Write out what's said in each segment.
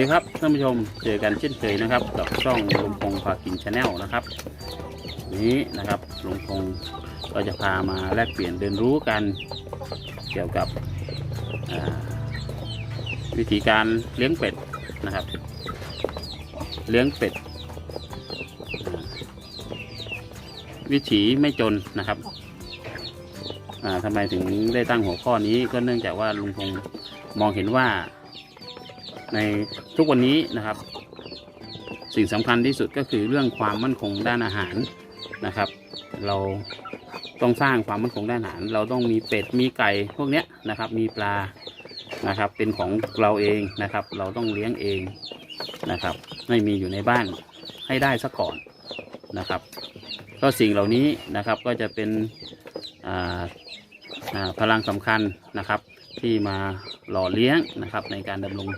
ดีครับท่านผู้ชมเจอกันเช่นเคยนะครับ กับช่องลุงพงพากินชาแนลนะครับ นี้นะครับลุงพงก็จะพามาแลกเปลี่ยนเรียนรู้กัน เกี่ยวกับวิธีการเลี้ยงเป็ดนะครับ เลี้ยงเป็ด วิถีไม่จนนะครับอ่าทำไมถึงได้ตั้งหัวข้อนี้ก็เนื่องจากว่าลุงพงมองเห็นว่า ในทุกวันนี้นะครับ สิ่งสำคัญที่สุดก็คือเรื่องความมั่นคงด้านอาหารนะครับ เราต้องสร้างความมั่นคงด้านอาหาร เราต้องมีเป็ดมีไก่พวกเนี้ยนะครับ มีปลานะครับเป็นของเราเองนะครับ เราต้องเลี้ยงเองนะครับ ไม่มีอยู่ในบ้านให้ได้ซะก่อนนะครับ ก็สิ่งเหล่านี้นะครับก็จะเป็นพลังสำคัญนะครับที่มาหล่อเลี้ยงนะครับในการดำรง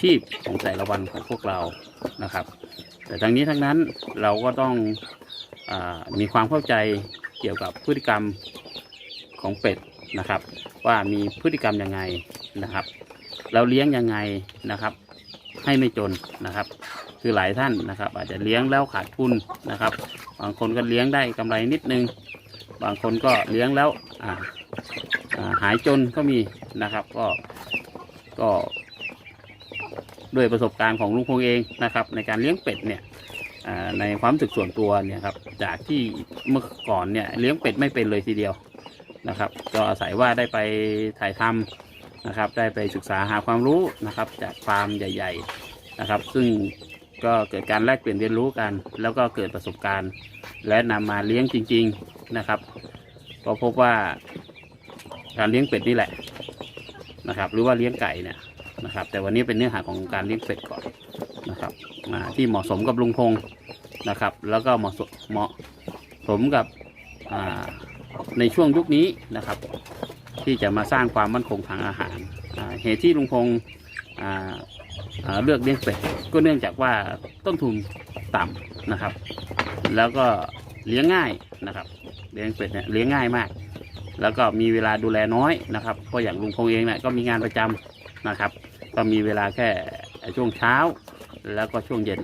ชีพของแต่ละวันของพวกเรานะครับ แต่ทั้งนี้ทั้งนั้นเราก็ต้องอมีความเข้าใจเกี่ยวกับพฤติกรรมของเป็ดนะครับ ว่ามีพฤติกรรมยังไงนะครับ เราเลี้ยงยังไงนะครับให้ไม่จนนะครับ คือหลายท่านนะครับ อาจจะเลี้ยงแล้วขาดทุนนะครับ บางคนก็เลี้ยงได้กำไรนิดนึง บางคนก็เลี้ยงแล้วหายจนก็มีนะครับ ก็ก็ ด้วยประสบการณ์ของลุงพงเองนะครับ ในการเลี้ยงเป็ดเนี่ยในความรู้สึกส่วนตัวเนี่ยครับจากที่เมื่อก่อนเนี่ยเลี้ยงเป็ดไม่เป็นเลยทีเดียวนะครับ ก็อาศัยว่าได้ไปถ่ายทำนะครับ ได้ไปศึกษาหาความรู้นะครับ จากฟาร์มใหญ่ ๆนะครับ ซึ่งก็เกิดการแลกเปลี่ยนเรียนรู้กัน แล้วก็เกิดประสบการณ์ และนำมาเลี้ยงจริง ๆนะครับ ก็พบว่าการเลี้ยงเป็ดนี่แหละนะครับ หรือว่าเลี้ยงไก่เนี่ย นะครับ แต่วันนี้เป็นเนื้อหาของการเลี้ยงเป็ดก่อนนะครับที่เหมาะสมกับลุงพงศ์นะครับ แล้วก็เหมาะสมเหมาะสมกับในช่วงยุคนี้นะครับ ที่จะมาสร้างความมั่นคงทางอาหารเหตุที่ลุงพงศ์เลือกเลี้ยงเป็ดก็เนื่องจากว่าต้นทุนต่ำนะครับ แล้วก็เลี้ยงง่ายนะครับ เลี้ยงเป็ดเนี่ยเลี้ยงง่ายมาก แล้วก็มีเวลาดูแลน้อยนะครับเพราะอย่างลุงพงเองเนี่ยก็มีงานประจำนะครับ ก็มีเวลาแค่ช่วงเช้า แล้วก็ช่วงเย็น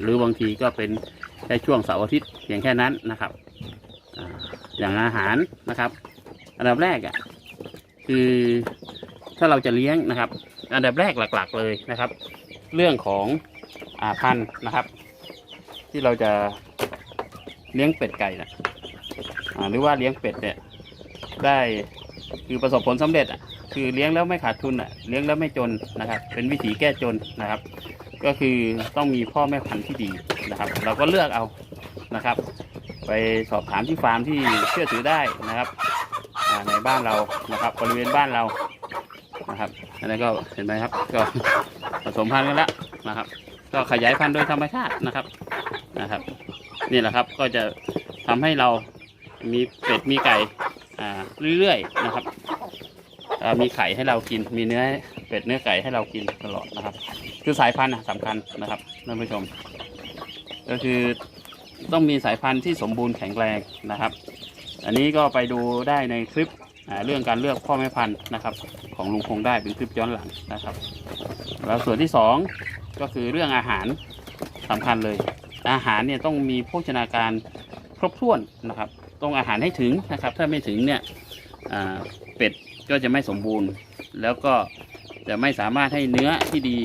หรือบางทีก็เป็นแค่ช่วงเสาร์อาทิตย์เพียงแค่นั้นนะครับอย่างอาหารนะครับ อันดับแรกอะคือถ้าเราจะเลี้ยงนะครับ อันดับแรกหลัก ๆ เลยนะครับ เรื่องของอาพันธุ์นะครับ ที่เราจะเลี้ยงเป็ดไก่นะหรือว่าเลี้ยงเป็ดเนี่ยได้คือประสบผลสำเร็จอะ คือเลี้ยงแล้วไม่ขาดทุนอะเลี้ยงแล้วไม่จนนะครับ เป็นวิถีแก้จนนะครับ ก็คือต้องมีพ่อแม่พันธุ์ที่ดีนะครับ เราก็เลือกเอานะครับ ไปสอบถามที่ฟาร์มที่เชื่อถือได้นะครับในบ้านเรานะครับ บริเวณบ้านเรานะครับอันนี้นก็เห็นไหมครับ ก็ผสมพันธุ์กันแล้วนะครับ ก็ขยายพันธุ์โดยธรรมชาตินะครับนะครับ นี่แหละครับก็จะทำให้เรามีเป็ดมีไก่อ่าเรื่อยๆนะครับ มีไข่ให้เรากิน มีเนื้อเป็ดเนื้อไก่ให้เรากินตลอดนะครับ คือสายพันธุ์สำคัญนะครับท่านผู้ชม ก็คือต้องมีสายพันธุ์ที่สมบูรณ์แข็งแรงนะครับ อันนี้ก็ไปดูได้ในคลิปเรื่องการเลือกพ่อแม่พันธุ์นะครับ ของลุงคงได้เป็นคลิปย้อนหลังนะครับ แล้วส่วนที่สองก็คือเรื่องอาหารสำคัญเลย อาหารเนี่ยต้องมีโภชนาการครบถ้วนนะครับ ต้องอาหารให้ถึงนะครับ ถ้าไม่ถึงเนี่ย เป็ดก็จะไม่สมบูรณ์ แล้วก็จะไม่สามารถให้เนื้อที่ดี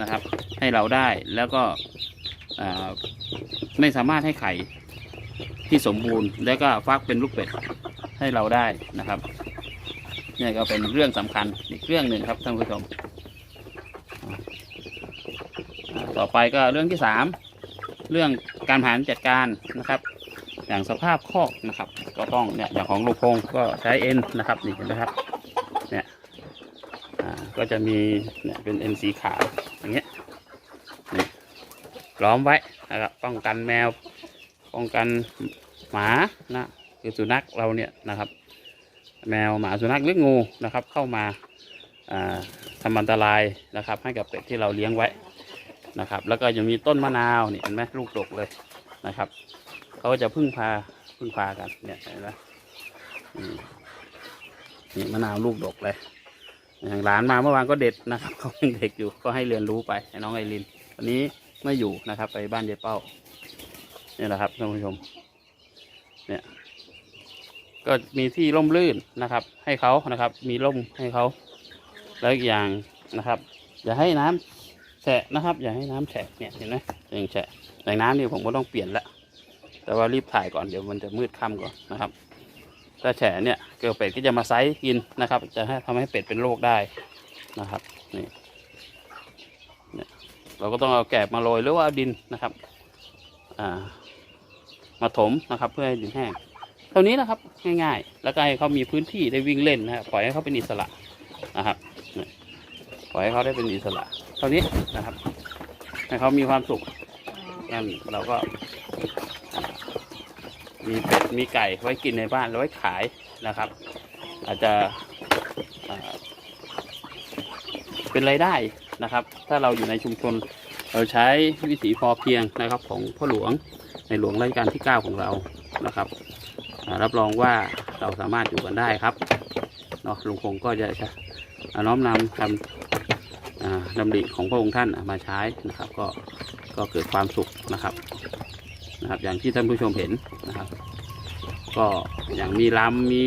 นะครับ ให้เราได้แล้วก็ไม่สามารถให้ไข่ที่สมบูรณ์ แล้วก็ฟักเป็นลูกเป็ดให้เราได้นะครับนี่ก็เป็นเรื่องสำคัญอีกเรื่องหนึ่งครับท่านผู้ชม ต่อไปก็เรื่องที่สามเรื่องการบริหารจัดการนะครับ อย่างสภาพคอกนะครับ ก็ต้องเนี่ยอย่างของลูกพงก็ใช้เอ็นนะครับนี่เห็นไหมครับเนี่ยก็จะมีเนี่ยเป็นเอ็นสีขาวอย่างเงี้ยนี่ล้อมไว้นะครับป้องกันแมวป้องกันหมานะคือสุนัขเราเนี่ยนะครับ แมวหมาสุนัขหรืองูนะครับ เข้ามาอ่าทำอันตรายนะครับ ให้กับเป็ดที่เราเลี้ยงไว้นะครับ แล้วก็ยังมีต้นมะนาวนี่เห็นไหมลูกดกเลยนะครับ เขาก็จะพึ่งพาพึ่งพากันเนี่ยเห็นไหมนี่มะนาวลูกดกเลยอย่างหลานมาเมื่อวานก็เด็ดนะครับเขายังเด็กอยู่ก็ให้เรียนรู้ไปให้น้องไอรินวันนี้ไม่อยู่นะครับ ไปบ้านยายเป้านี่แหละครับท่านผู้ชม เนี่ยก็มีที่ร่มรื่นนะครับ ให้เขานะครับ มีร่มให้เขาแล้วอีกอย่างนะครับ อย่าให้น้ำแฉะนะครับ อย่าให้น้ำแฉะเนี่ยเห็นไหมอย่างแฉะอย่างน้ำนี่ผมก็ต้องเปลี่ยนละ แต่ว่ารีบถ่ายก่อนเดี๋ยวมันจะมืดค่ำก่อนนะครับ ถ้าแฉเนี่ยเกลือเป็ดก็จะมาไซส์กินนะครับ จะให้ทำให้เป็ดเป็นโรคได้นะครับนี่เนี่ยเราก็ต้องเอาแกบมาโรยหรือว่าเอาดินนะครับอ่ามาถมนะครับเพื่อให้ดินแห้งเท่านี้นะครับง่ายๆ แล้วก็ให้เขามีพื้นที่ได้วิ่งเล่นนะครับปล่อยให้เขาเป็นอิสระนะครับปล่อยให้เขาได้เป็นอิสระ เท่านี้นะครับ ให้เขามีความสุขงั้นเราก็ มีเป็ดมีไก่ไว้กินในบ้านไว้ขายนะครับ อาจจะเป็นรายได้นะครับ ถ้าเราอยู่ในชุมชนเราใช้วิถีพอเพียงนะครับของพ่อหลวงในหลวงรัชกาลที่ 9 ของเรานะครับรับรองว่าเราสามารถอยู่กันได้ครับเนาะลุงคงก็จะอน้อมนำคำอ่าดำริของพระองค์ท่านมาใช้นะครับ ก็ก็เกิดความสุขนะครับ นะครับ อย่างที่ท่านผู้ชมเห็นนะครับ ก็อย่างมีลำมี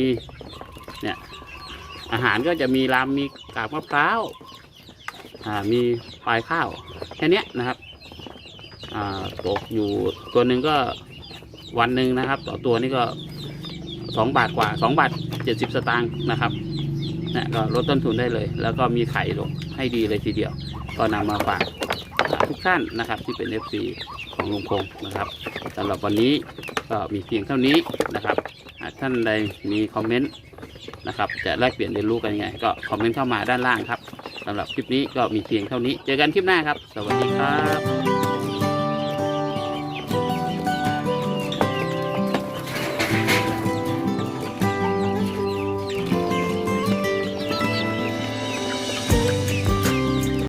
เนี่ยอาหารก็จะมีลำมีกากมะพร้าวมีปลายข้าวแค่นี้นะครับตกอยู่ตัวหนึ่งก็วันหนึ่งนะครับ ต่อตัวนี่ก็สองบาทกว่าสองบาทเจ็ดสิบสตางค์นะครับเนี่ยก็ลดต้นทุนได้เลย แล้วก็มีไข่ลงให้ดีเลยทีเดียว ก็นำมาฝากทุกท่านนะครับที่เป็น FC ของลุงพงนะครับสำหรับวันนี้ก็มีเพียงเท่านี้นะครับหาท่านใดมีคอมเมนต์นะครับ จะแลกเปลี่ยนเรียนรู้กันยังไง ก็คอมเมนต์เข้ามาด้านล่างครับสำหรับคลิปนี้ก็มีเพียงเท่านี้ เจอกันคลิปหน้าครับ สวัสดีครับ